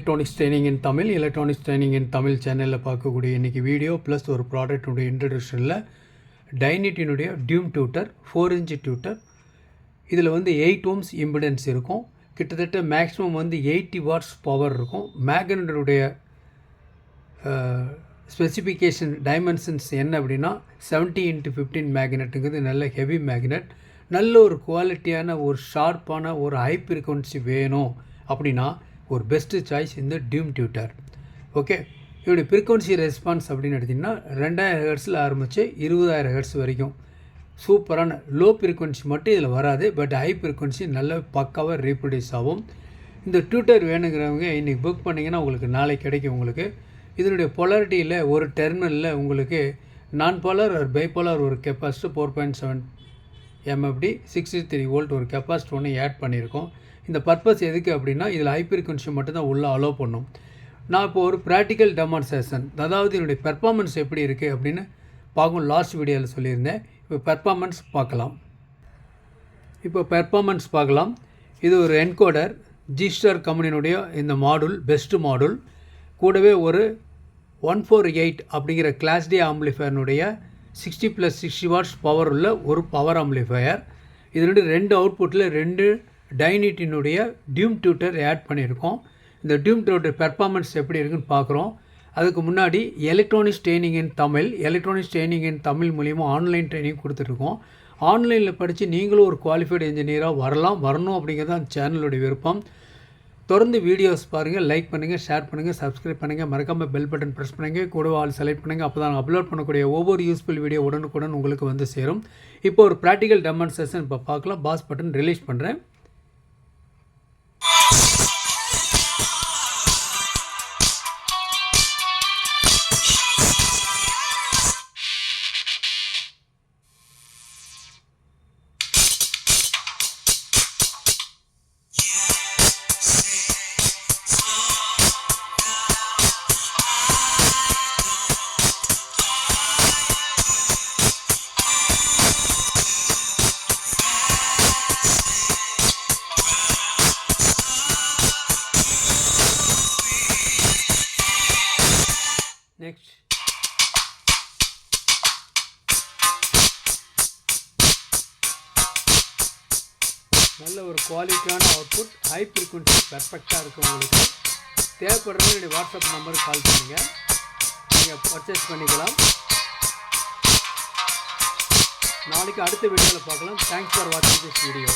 Electronics training in Tamil electronics training in Tamil சேனலில் பார்க்கக்கூடிய இன்றைக்கி வீடியோ ப்ளஸ் ஒரு ப்ராடக்டினுடைய இன்ட்ரடக்ஷனில் டைனிட்டினுடைய dome tweeter four inch tweeter இதில் வந்து எயிட் ஓம்ஸ் இம்பிடன்ஸ் இருக்கும். கிட்டத்தட்ட மேக்ஸிமம் வந்து எயிட்டி வாட்ஸ் பவர் இருக்கும். மேக்னட்டுடைய ஸ்பெசிஃபிகேஷன் டைமென்ஷன்ஸ் என்ன அப்படின்னா செவன்ட்டி இன்ட்டு ஃபிஃப்டீன் மேக்னெட்டுங்கிறது நல்ல ஹெவி மேக்னெட் நல்ல ஒரு குவாலிட்டியான ஒரு ஷார்ப்பான ஒரு ஹை ஃப்ரீக்வன்சி வேணும் அப்படின்னா ஒரு பெஸ்ட்டு சாய்ஸ் இந்த டியூம் டியூட்டர் ஓகே இதோடைய ஃப்ரீக்வன்சி ரெஸ்பான்ஸ் அப்படின்னு எடுத்திங்கன்னா ரெண்டாயிரம் ஹெர்ட்ஸில் ஆரம்பித்து இருபதாயிரம் ஹெர்ட்ஸ் வரைக்கும். சூப்பரான லோ ஃப்ரீக்வன்சி மட்டும் இதில் வராது பட் ஹை ஃப்ரீக்வன்சி நல்ல பக்காவாக ரீப்ரொடியூஸ் ஆகும். இந்த டியூட்டர் வேணுங்கிறவங்க இன்றைக்கி புக் பண்ணிங்கன்னா உங்களுக்கு நாளைக்கு கிடைக்கும் உங்களுக்கு. இதனுடைய பொலாரிட்டியில் ஒரு டெர்மினலில் உங்களுக்கு நான் போலார் ஒரு பைபாலர் ஒரு capacity four point seven MFD sixty three volt ஒரு கெப்பாசிட்டி ஒன்று ஆட் பண்ணியிருக்கோம். இந்த பர்பஸ் எதுக்கு அப்படின்னா இதில் ஹை ஃப்ரீக்வன்சி மட்டும் தான் உள்ளே அலோவ் பண்ணும். நான் இப்போ ஒரு ப்ராக்டிக்கல் டெமான்ஸ்ட்ரேஷன் அதாவது என்னுடைய பெர்ஃபார்மன்ஸ் எப்படி இருக்குது அப்படின்னு பார்க்கும் லாஸ்ட் வீடியோவில் சொல்லியிருந்தேன். இப்போ பெர்ஃபார்மன்ஸ் பார்க்கலாம். இப்போ பெர்ஃபார்மன்ஸ் பார்க்கலாம். இது ஒரு என்கோடர் ஜிஸ்டார் கம்பெனியினுடைய இந்த மாடுல் பெஸ்ட் மாடுல் கூடவே ஒரு ஒன் ஃபோர் எயிட் அப்படிங்கிற class D ஆம்பிளிஃபயர்னுடைய sixty plus sixty watts power உள்ள ஒரு பவர் ஆம்பிளிஃபையர் இதனுடைய ரெண்டு அவுட்புட்டில் ரெண்டு டைனிட்டினுடைய டியூம் டியூட்டர் ஆட் பண்ணியிருக்கோம். இந்த டியூம் டியூட்டர் பெர்ஃபார்மன்ஸ் எப்படி இருக்குன்னு பார்க்குறோம். அதுக்கு முன்னாடி electronics training in Tamil electronics training in Tamil மூலிமா ஆன்லைன் ட்ரைனிங் கொடுத்துட்ருக்கோம் ஆன்லைனில் படித்து நீங்களும் ஒரு குவாலிஃபைடு இன்ஜினியராக வரலாம். வரணும் அப்படிங்கிறது தான் சேனலுடைய விருப்பம். தொடர்ந்து வீடியோஸ் பாருங்கள் லைக் பண்ணுங்கள் ஷேர் பண்ணுங்கள் சப்ஸ்கிரைப் பண்ணுங்கள் மறக்காமல் பெல் பட்டன் ப்ரெஸ் பண்ணுங்கள் கூட ஆள் செலக்ட் பண்ணுங்கள் அப்போ தான் அப்லோட் பண்ணக்கூடிய ஒவ்வொரு யூஸ்ஃபுல் வீடியோ உடனுக்குடன் உங்களுக்கு வந்து சேரும். இப்போ ஒரு ப்ராக்டிக்கல் டெமான்ஸ்ட்ரேஷன் இப்போ பார்க்கலாம். பாஸ் பட்டன் ரிலீஸ் பண்ணுறேன் நெக்ஸ்ட் நல்ல ஒரு குவாலிட்டியான அவுட்புட் ஹை ஃப்ரீக்வன்சி பெர்ஃபெக்டாக இருக்கும் உங்களுக்கு. தேவைப்படுறது என்னுடைய வாட்ஸ்அப் நம்பருக்கு கால் பண்ணுங்கள் நீங்கள் பர்ச்சேஸ் பண்ணிக்கலாம். நாளைக்கு அடுத்த வீடியோவில் பார்க்கலாம். தேங்க்ஸ் ஃபார் வாட்சிங் திஸ் வீடியோ